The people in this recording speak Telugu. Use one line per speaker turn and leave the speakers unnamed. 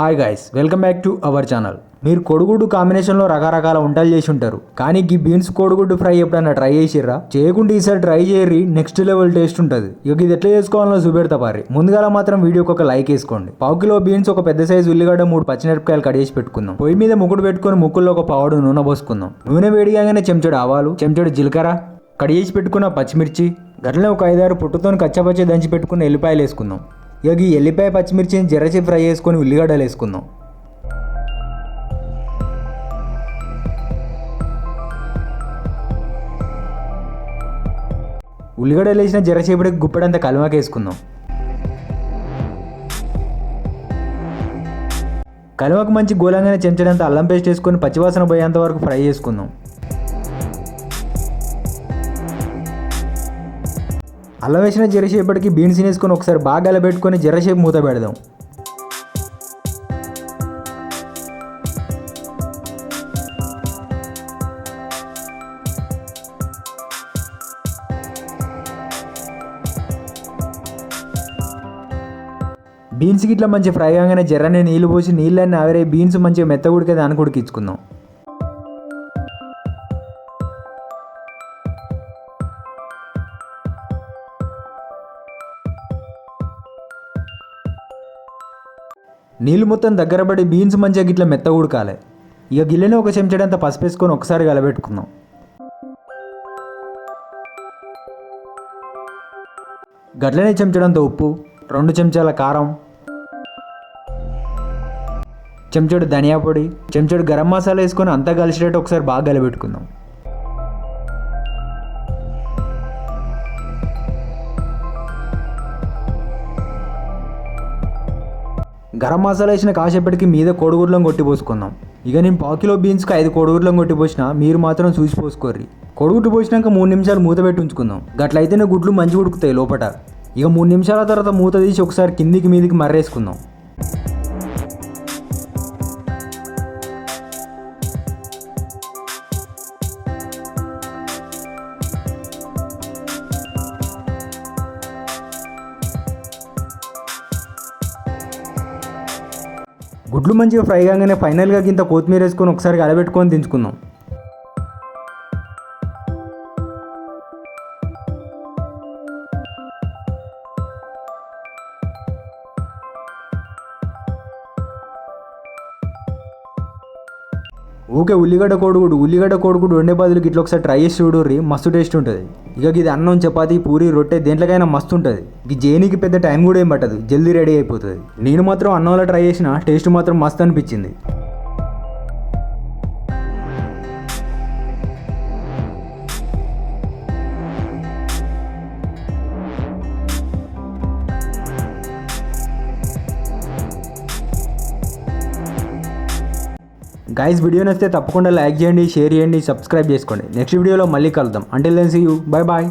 Hi guys welcome back to our channel మీరు కొడుగుడ్డు కాంబినేషన్లో రకరకాల వంటలు చేసి ఉంటారు. కానీ ఈ బీన్స్ కోడిగుడ్డు ఫ్రై ఎప్పుడన్నా ట్రై చేసిర్రా? చేయకుండా ఈసారి ట్రై చేయరి నెక్స్ట్ లెవెల్ టేస్ట్ ఉంటుంది. ఇక ఇది ఎట్లా చేసుకోవాలో చూపెడతా పారి ముందుగా మాత్రం వీడియోకి ఒక లైక్ వేసుకోండి. పావు కిలో బీన్స్ ఒక పెద్ద సైజు ఉల్లిగడ్డ మూడు పచ్చిమిరపకాయలు కట్ చేసి పెట్టుకుందాం. పొయ్యి మీద ముగ్గుడు పెట్టుకొని ముక్కుల్లో ఒక పావుడు నూనె పోసుకుందాం. నూనె వేడిగానే చెంచాడు ఆవాలు చెంచాడు జీలకర్ర కట్ చేసి పెట్టుకున్న పచ్చిమిర్చి గట్లనే ఒక ఐదారు పుట్టుతో కచ్చపచ్చి దంచి పెట్టుకున్న ఎల్లిపాయలు వేసుకుందాం. ఇక ఈ ఎల్లిపాయ పచ్చిమిర్చిని జరచి ఫ్రై చేసుకొని ఉల్లిగడ్డలు వేసుకుందాం. ఉల్లిగడ్డలు వేసిన జరసేపటికి గుప్పెడంత కలుమకి వేసుకుందాం. మంచి గోలంగానే చెంచడంత అల్లం పేస్ట్ వేసుకొని పచ్చివాసన పోయేంత వరకు ఫ్రై చేసుకుందాం. అల్లం వేసిన జీరసేపటికి బీన్స్ వేసుకొని ఒకసారి బాగా గలబెట్టుకొని జీరసేపు మూత పెడదాం. బీన్స్ ఇట్లా మంచి ఫ్రై కాగానే జర్రని నీళ్ళు పోసి నీళ్ళని ఆవిరే బీన్స్ మంచిగా మెత్త ఉడికే దానికి ఉడికించుకుందాం నీళ్ళు మొత్తం దగ్గర పడి బీన్స్ మంచిగా గిట్ల మెత్త ఉడకాలి. ఇక గిల్లెని ఒక చెంచడంత పసుపు వేసుకొని ఒకసారి కలబెట్టుకుందాం. గట్లనే చెంచడంత ఉప్పు రెండు చెంచాల కారం చెంచాడు ధనియా పొడి చెంచాడు గరం మసాలా వేసుకొని అంతా కలిసేటట్టు ఒకసారి బాగా కలబెట్టుకుందాం. గరం మసాలా వేసిన కాసేపటికి మీద కోడిగుడ్లను కొట్టిపోసుకుందాం ఇక నేను పావు కిలో బీన్స్కి ఐదు కోడిగుడ్లను కొట్టిపోసిన మీరు మాత్రం చూసి పోసుకోర్రి. కోడిగుడ్డు పోసినాక మూడు నిమిషాలు మూత పెట్టి ఉంచుకుందాం. గట్లయితేనే గుడ్లు మంచి ఉడుకుతాయి లోపట. ఇక మూడు నిమిషాల తర్వాత మూత తీసి ఒకసారి కిందికి మీదికి మర్రేసుకుందాం. గుడ్లు మంచిగా ఫ్రై కాగానే ఫైనల్గా ఇంత కొత్తిమీర వేసుకొని ఒకసారి కలబెట్టుకొని దించుకుందాం. ఓకే ఉల్లిగడ్డ కోడిగుడు ఉల్లిగడ్డ కోడిగుడు వండే బదులు ఇట్లా ఒకసారి ట్రై చేసి చూడుర్రి మస్తు టేస్ట్ ఉంటుంది. ఇక ఇది అన్నం చపాతి పూరి రొట్టె దేంట్లోకైనా మస్తు ఉంటుంది. ఇది జేనికి పెద్ద టైం కూడా ఏం పట్టదు జల్దీ రెడీ అయిపోతుంది. నేను మాత్రం అన్నంలో ట్రై చేసిన టేస్ట్ మాత్రం మస్తు అనిపించింది. గైస్ వీడియో నచ్చితే తప్పకుండా లైక్ చేయండి షేర్ చేయండి సబ్స్క్రైబ్ చేసుకోండి. నెక్స్ట్ వీడియోలో మళ్ళీ కలుద్దాం. అంటే సీ యూ బాయ్ బాయ్